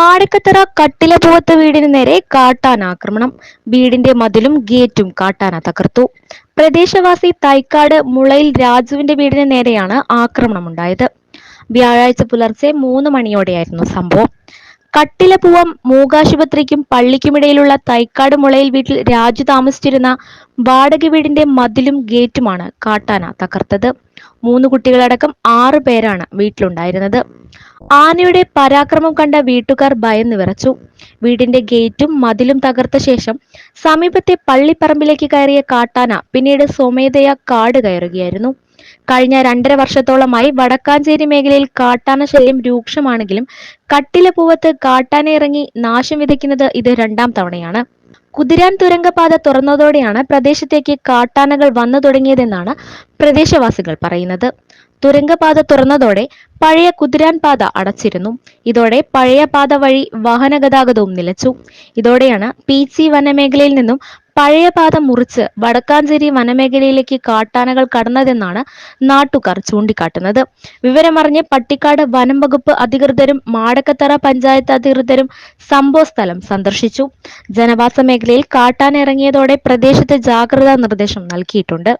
മാടക്കത്തറ കട്ടിലപ്പുവത്ത് വീടിന് നേരെ കാട്ടാന ആക്രമണം. വീടിന്റെ മതിലും ഗേറ്റും കാട്ടാന തകർത്തു. പ്രദേശവാസി തൈക്കാട് മുളയിൽ രാജുവിന്റെ വീടിന് നേരെയാണ് ആക്രമണം ആക്രമണമുണ്ടായത്. വ്യാഴാഴ്ച പുലർച്ചെ മൂന്ന് മണിയോടെയായിരുന്നു സംഭവം. കട്ടിലപ്പൂവം മൂകാശുപത്രിക്കും പള്ളിക്കുമിടയിലുള്ള തൈക്കാട് മുളയിൽ വീട്ടിൽ രാജു താമസിച്ചിരുന്ന വാടക വീടിന്റെ മതിലും ഗേറ്റുമാണ് കാട്ടാന തകർത്തത്. മൂന്ന് കുട്ടികളടക്കം ആറു പേരാണ് വീട്ടിലുണ്ടായിരുന്നത്. ആനയുടെ പരാക്രമം കണ്ട വീട്ടുകാർ ഭയന്ന് വിറച്ചു. വീടിന്റെ ഗേറ്റും മതിലും തകർത്ത ശേഷം സമീപത്തെ പള്ളിപ്പറമ്പിലേക്ക് കയറിയ കാട്ടാന പിന്നീട് സ്വമേധയാ കാട് കയറുകയായിരുന്നു. കഴിഞ്ഞ രണ്ടര വർഷത്തോളമായി വടക്കാഞ്ചേരി മേഖലയിൽ കാട്ടാന ശല്യം രൂക്ഷമാണെങ്കിലും കട്ടിലപൂവത്ത് കാട്ടാന ഇറങ്ങി നാശം വിതയ്ക്കുന്നത് ഇത് രണ്ടാം തവണയാണ്. കുതിരാൻ തുരങ്കപാത തുറന്നതോടെയാണ് പ്രദേശത്തേക്ക് കാട്ടാനകൾ വന്നു തുടങ്ങിയതെന്നാണ് പ്രദേശവാസികൾ പറയുന്നത്. തുരങ്കപാത തുറന്നതോടെ പഴയ കുതിരാൻ പാത അടച്ചിരുന്നു. ഇതോടെ പഴയ പാത വഴി വാഹന ഗതാഗതവും നിലച്ചു. ഇതോടെയാണ് പീച്ചി വനമേഖലയിൽ നിന്നും പഴയ പാത മുറിച്ച് വടക്കാഞ്ചേരി വനമേഖലയിലേക്ക് കാട്ടാനകൾ കടന്നതെന്നാണ് നാട്ടുകാർ ചൂണ്ടിക്കാട്ടുന്നത്. വിവരമറിഞ്ഞ് പട്ടിക്കാട് വനം വകുപ്പ് അധികൃതരും മാടക്കത്തറ പഞ്ചായത്ത് അധികൃതരും സംഭവ സ്ഥലം സന്ദർശിച്ചു. ജനവാസ മേഖലയിൽ കാട്ടാന ഇറങ്ങിയതോടെ പ്രദേശത്ത് ജാഗ്രതാ നിർദ്ദേശം നൽകിയിട്ടുണ്ട്.